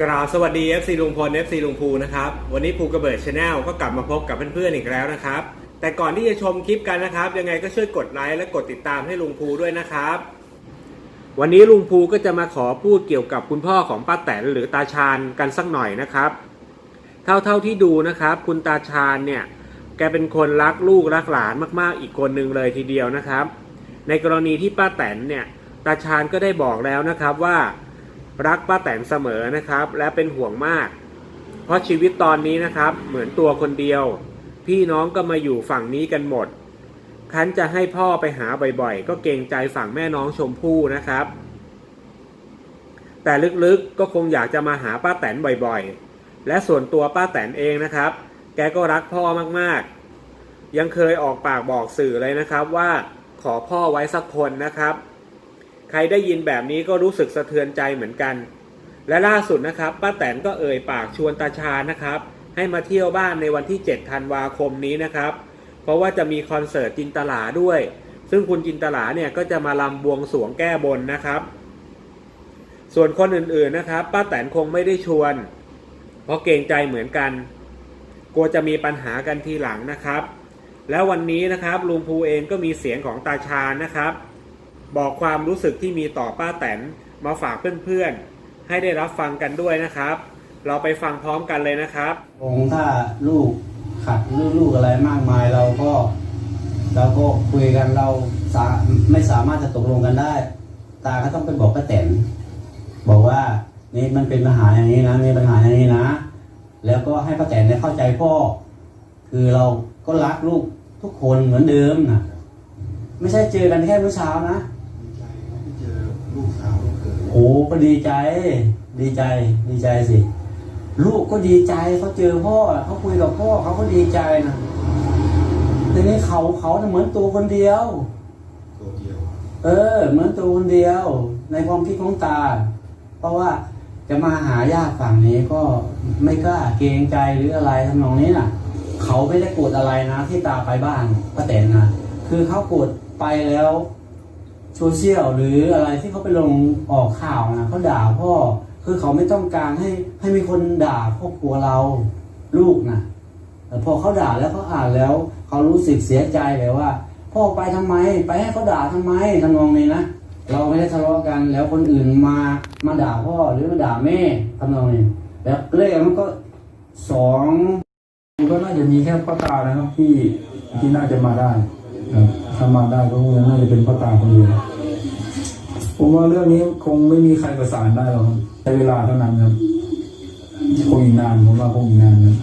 กราบสวัสดี FC ลุงพล FC ลุงภูนะครับ วันนี้ภูกระเบิดชาแนลก็กลับมาพบกับเพื่อนๆอีกแล้วนะครับ แต่ก่อนที่จะชมคลิปกันนะครับ ยังไงก็ช่วยกดไลค์และกดติดตามให้ลุงภูด้วยนะครับ วันนี้ลุงภูก็จะมาขอพูดเกี่ยวกับคุณพ่อของป้าแตนหรือตาชาญกันสักหน่อยนะครับ เท่าเท่าที่ดูนะครับ คุณตาชาญเนี่ยแกเป็นคนรักลูกรักหลานมากๆ อีกคนหนึ่งเลยทีเดียวนะครับ ในกรณีที่ป้าแตนเนี่ยตาชาญก็ได้บอกแล้วนะครับว่า รักป้าแตนเสมอนะครับ และเป็นห่วงมาก เพราะชีวิตตอนนี้นะครับ เหมือนตัวคนเดียว พี่น้องก็มาอยู่ฝั่งนี้กันหมด คันจะให้พ่อไปหาบ่อยๆ ก็เกรงใจฝั่งแม่น้องชมพู่นะครับ แต่ลึกๆก็คงอยากจะมาหาป้าแตนบ่อยๆ และส่วนตัวป้าแตนเองนะครับ แกก็รักพ่อมากๆ ยังเคยออกปากบอกสื่อเลยนะครับว่าขอพ่อไว้สักคนนะครับ ใครได้ยินแบบนี้ก็รู้สึกสะเทือนใจเหมือนกัน และล่าสุดนะครับป้าแตนก็เอ่ยปากชวนตาชานะครับ ให้มาเที่ยวบ้านในวันที่ 7 ธันวาคมนี้นะครับ เพราะว่าจะมีคอนเสิร์ตจินตลาด้วย ซึ่งคุณจินตลาเนี่ยก็จะมาลำบวงสวงแก้บนนะครับ ส่วนคนอื่นๆนะครับป้าแตนคงไม่ได้ชวน เพราะเกรงใจเหมือนกันกลัวจะมีปัญหากันทีหลังนะครับ แล้ววันนี้นะครับลุงภูเองก็มีเสียงของตาชาญนะครับ บอกความรู้สึกที่มีต่อป้าแตนมาฝากเพื่อนๆ ให้ได้รับฟังกันด้วยนะครับ เราไปฟังพร้อมกันเลยนะครับคงถ้าลูกขัดหรือลูกอะไรมากมายเราก็ เราก็คุยกันเราสาไม่สามารถจะตกลงกันได้ ตาก็ต้องไปบอกป้าแตนบอกว่านี่มันเป็นปัญหาอย่างนี้นะมีปัญหาอย่างนี้นะ แล้วก็ให้ป้าแตนเนี่ยเข้าใจพ่อ คือเราก็รักลูกทุกคนเหมือนเดิมนะไม่ใช่เจอกันแค่เมื่อเช้านะที่เจอลูกสาวลู กเขยโอ้ก็ดีใจ ดีใจ ดีใจสิ ลูกก็ดีใจเขาเจอพ่อเขาคุยกับพ่อเขาก็ดีใจนะทีนี้เขาเขาน่ะเหมือนตัวคนเดียวตัวเดียว เออ เหมือนตัวคนเดียว ในความคิดของตา เพราะว่าจะมาหาญาติฝั่งนี้ก็ไม่กล้าเกรงใจหรืออะไรทำนองนี้น่ะ เขาไม่ได้โกรธอะไรนะ ที่ตาไปบ้านป้าแตนนะคือเขาโกรธไปแล้ว โซเชียลหรืออะไรที่เขาไปลงออกข่าวนะเขาด่าพ่อคือเขาไม่ต้องการให้ให้มีคนด่าครอบครัวเราลูกนะแต่พอเขาด่าแล้วเขาอ่านแล้วเขารู้สึกเสียใจเลยว่า พ่อไปทำไม ไปให้เขาด่าทำไมทำนองนี้นะเราไม่ได้ทะเลาะกันแล้วคนอื่นมามาด่าพ่อหรือมาด่าแม่ทำนองนี้แล้วเลขมันก็สองก็น่าจะมีแค่พ่อตานะครับที่ที่น่าจะมาได้ครับ มาได้ก็คงน่าจะเป็นพ่อตาคนเดียวผมว่าเรื่องนี้คงไม่มีใครประสานได้หรอกครับใช้เวลาเท่านั้นครับคงอีกนานผมว่าคงอีกนานครับ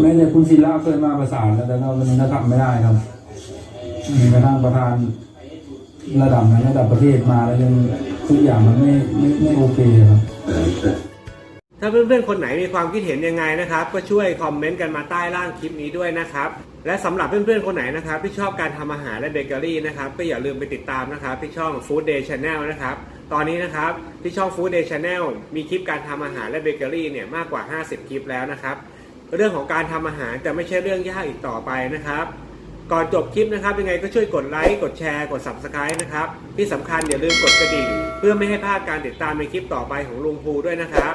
แม้แต่คุณศิลาเคยมาประสานแล้วแต่เรามันก็ทำไม่ได้ครับมีกระทั่งประธานระดับนั้นระดับประเทศมาแล้วยังทุกอย่างมันไม่ไม่ไม่โอเคครับ ถ้าเพื่อนๆ คนไหนมีความคิดเห็นยังไงนะครับ ก็ช่วยคอมเมนต์กันมาใต้ล่างคลิปนี้ด้วยนะครับ และสำหรับเพื่อนๆ คนไหนนะครับ ที่ชอบการทำอาหารและเบเกอรี่นะครับ ก็อย่าลืมไปติดตามนะครับ ที่ช่อง Food Day Channel นะครับ ตอนนี้นะครับที่ช่อง Food Day Channel มีคลิปการทำอาหารและเบเกอรี่เนี่ยมากกว่า 50 คลิปแล้วนะครับ เรื่องของการทำอาหารจะไม่ใช่เรื่องยากอีกต่อไปนะครับ ก่อนจบคลิปนะครับ ยังไงก็ช่วยกดไลค์กดแชร์กด Subscribe นะครับที่สำคัญอย่าลืมกดกระดิ่ง เพื่อไม่ให้พลาดการติดตามในคลิปต่อไปของลุงภูด้วยนะครับ